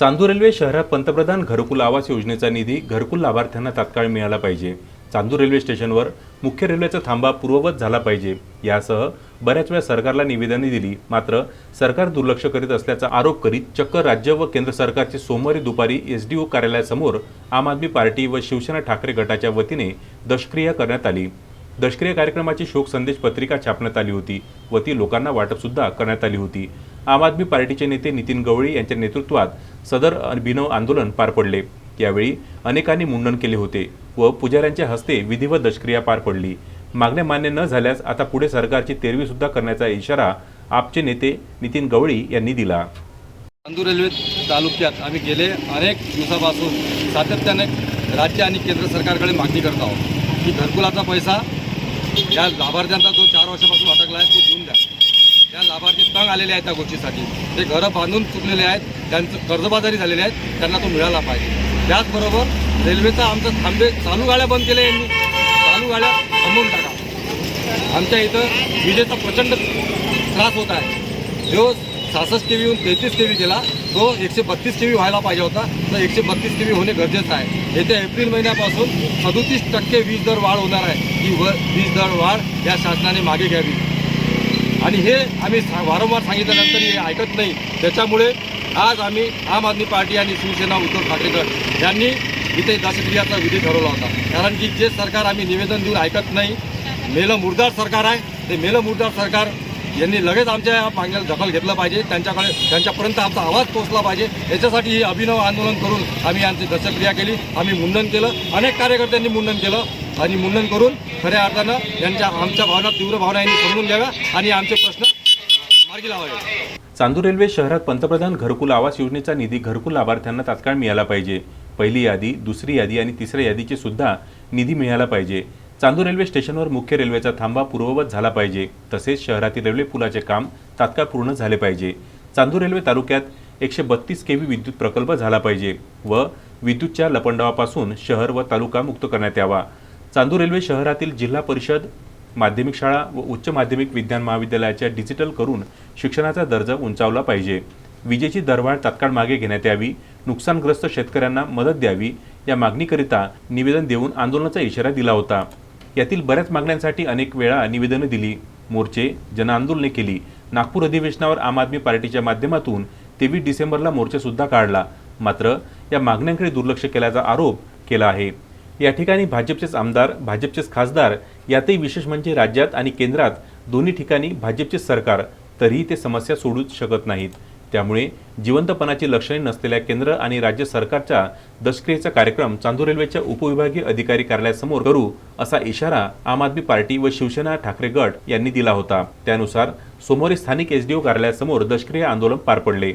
Chandur railway शहरात पंतप्रधान घरकुल आवास योजनेचा निधी घरकुल लाभार्थ्यांना तात्काळ मिळाला पाहिजे. चांदूर रेल्वे स्टेशनवर मुख्य रेल्वेचा थांबा पूर्ववत झाला पाहिजे. यासह बऱ्याच वेळा सरकारला निवेदने दिली. मात्र सरकार दुर्लक्ष करीत असल्याचा आरोप करीत चक्क राज्य व केंद्र सरकारचे सोमवारी दुपारी एसडीओ कार्यालयासमोर आम आदमी पार्टी व शिवसेना ठाकरे गटाच्या वतीने दशक्रिया करण्यात आली. दशक्रिया कार्यक्रमाची शोक संदेश पत्रिका छापण्यात आली होती व ती लोकांना वाटप सुद्धा करण्यात आली होती. आम आदमी पार्टीचे नेते नितीन गवळी यांच्या नेतृत्वात सदर अभिनव आंदोलन पार पडले. यावेळी अनेकांनी मुंडन केले होते व पुजाऱ्यांच्या हस्ते विधिवत दशक्रिया पार पडली. मागण्या मान्य न झाल्यास आता पुढे सरकारची तेरवी सुद्धा करण्याचा इशारा आपचे नेते नितीन गवळी यांनी दिला. चांदूर रेल्वे तालुक्यात आम्ही गेले अनेक दिवसापासून सातत्याने राज्य आणि केंद्र सरकारकडे मागणी करत आहोत. की घरकुलाचा पैसा या लाभार्थ्यांचा जो चार वर्षापासून अटकला आहे तो देऊन द्या. त्या लाभार्थी तंग आलेले आहेत त्या गोष्टीसाठी. ते घरं बांधून चुकलेले आहेत त्यांचं कर्जबाजारी झालेले आहेत त्यांना तो मिळाला पाहिजे. त्याचबरोबर रेल्वेचा आमचं थांबे चालू गाड्या बंद केल्या यांनी. चालू गाड्या थांबवून टाका. आमच्या इथं विजेचा प्रचंड त्रास होत आहे. जो सहासष्ट के व्हीहून तेहतीस के व्ही गेला तो एकशे बत्तीस के व्ही व्हायला पाहिजे होता. तर एकशे बत्तीस के व्ही होणे गरजेचं आहे. येत्या एप्रिल महिन्यापासून सदोतीस टक्के वीज दर वाढ होणार आहे. ही व वीज दर वाढ या शासनाने मागे घ्यावी. आणि हे आम्ही वारंवार सांगितल्यानंतर हे ऐकत नाही. त्याच्यामुळे आज आम्ही आम आदमी पार्टी आणि शिवसेना उद्धव ठाकरे गट यांनी इथे दशक्रियाचा विधी ठरवला होता. कारण की जे सरकार आम्ही निवेदन देऊन ऐकत नाही मेलं मुर्दार सरकार आहे. ते मेलं मुर्दार सरकार यांनी लगेच आमच्या या मागण्याला दखल घेतलं पाहिजे. त्यांच्याकडे त्यांच्यापर्यंत आमचा आवाज पोचला पाहिजे. याच्यासाठी हे अभिनव आंदोलन करून आम्ही यांची दशक्रिया केली. आम्ही मुंडन केलं. अनेक कार्यकर्त्यांनी मुंडन केलं. आणि मुंडन करून खऱ्या अर्थानं यांच्या आमच्या भावना तीव्र भावना यांनी समजून घ्याव्या आणि आमचे प्रश्न मार्गी लावावे. चांदूर रेल्वे शहरात पंतप्रधान घरकुल आवास योजनेचा निधी घरकुल लाभार्थ्यांना तात्काळ मिळाला पाहिजे. पहिली यादी दुसरी यादी आणि तिसऱ्या यादीचे सुद्धा निधी मिळाला पाहिजे. चांदूर रेल्वे स्टेशनवर मुख्य रेल्वेचा थांबा पूर्ववत झाला पाहिजे. तसेच शहरातील रेल्वे पुलाचे काम तात्काळ पूर्ण झाले पाहिजे. चांदूर रेल्वे तालुक्यात एकशे बत्तीस केव्ही विद्युत प्रकल्प झाला पाहिजे व विद्युतच्या लपंडावापासून शहर व तालुका मुक्त करण्यात यावा. चांदूर रेल्वे शहरातील जिल्हा परिषद माध्यमिक शाळा व उच्च माध्यमिक विज्ञान महाविद्यालयाच्या डिजिटल करून शिक्षणाचा दर्जा उंचावला पाहिजे. विजेची दरवाढ तात्काळ मागे घेण्यात यावी. नुकसानग्रस्त शेतकऱ्यांना मदत द्यावी. या मागणीकरिता निवेदन देऊन आंदोलनाचा इशारा दिला होता. यातील बऱ्याच मागण्यांसाठी अनेक वेळा निवेदनं दिली. मोर्चे जनआंदोलने केली. नागपूर अधिवेशनावर आम आदमी पार्टीच्या माध्यमातून तेवीस डिसेंबरला मोर्चेसुद्धा काढला. मात्र या मागण्यांकडे दुर्लक्ष केल्याचा आरोप केला आहे. या ठिकाणी भाजपचेच आमदार भाजपचेच खासदार यातही विशेष म्हणजे राज्यात आणि केंद्रात दोन्ही ठिकाणी भाजपचे सरकार तरीही ते समस्या सोडूच शकत नाहीत. त्यामुळे जिवंतपणाची लक्षणे नसलेल्या केंद्र आणि राज्य सरकारच्या दशक्रियेचा कार्यक्रम चांदूर रेल्वेच्या उपविभागीय अधिकारी कार्यालयासमोर करू असा इशारा आम आदमी पार्टी व शिवसेना ठाकरे गट यांनी दिला होता. त्यानुसार सोमवारी स्थानिक एसडीओ कार्यालयासमोर दशक्रिय आंदोलन पार पडले.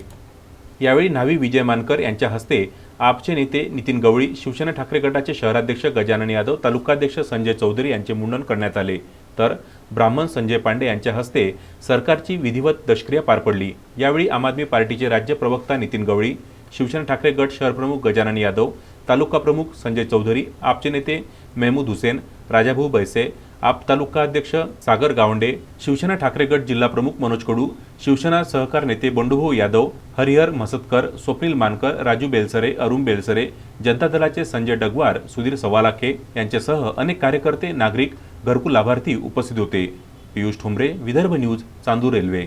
यावेळी न्हावी विजय मानकर यांच्या हस्ते आपचे नेते नितीन गवळी शिवसेना ठाकरे गटाचे शहराध्यक्ष गजानन यादव तालुकाध्यक्ष संजय चौधरी यांचे मुंडन करण्यात आले. तर ब्राह्मण संजय पांडे यांच्या हस्ते सरकारची विधिवत दशक्रिया पार पडली. यावेळी आम आदमी पार्टीचे राज्य प्रवक्ता नितीन गवळी शिवसेना ठाकरे गट शहरप्रमुख गजानन यादव तालुका प्रमुख संजय चौधरी आपचे नेते मेहमूद हुसेन राजाभाऊ बैसे आप तालुका अध्यक्ष सागर गावंडे शिवसेना ठाकरे गट जिल्हा प्रमुख मनोज कडू शिवसेना सहकार नेते बंडूभाऊ यादव हरिहर म्हसतकर स्वप्नील मानकर राजू बेलसरे अरुण बेलसरे जनता दलाचे संजय डगवार सुधीर सवालाखे यांच्यासह अनेक कार्यकर्ते नागरिक घरकुल लाभार्थी उपस्थित होते. Piyush Thombare Vidarbha news Chandur Railway.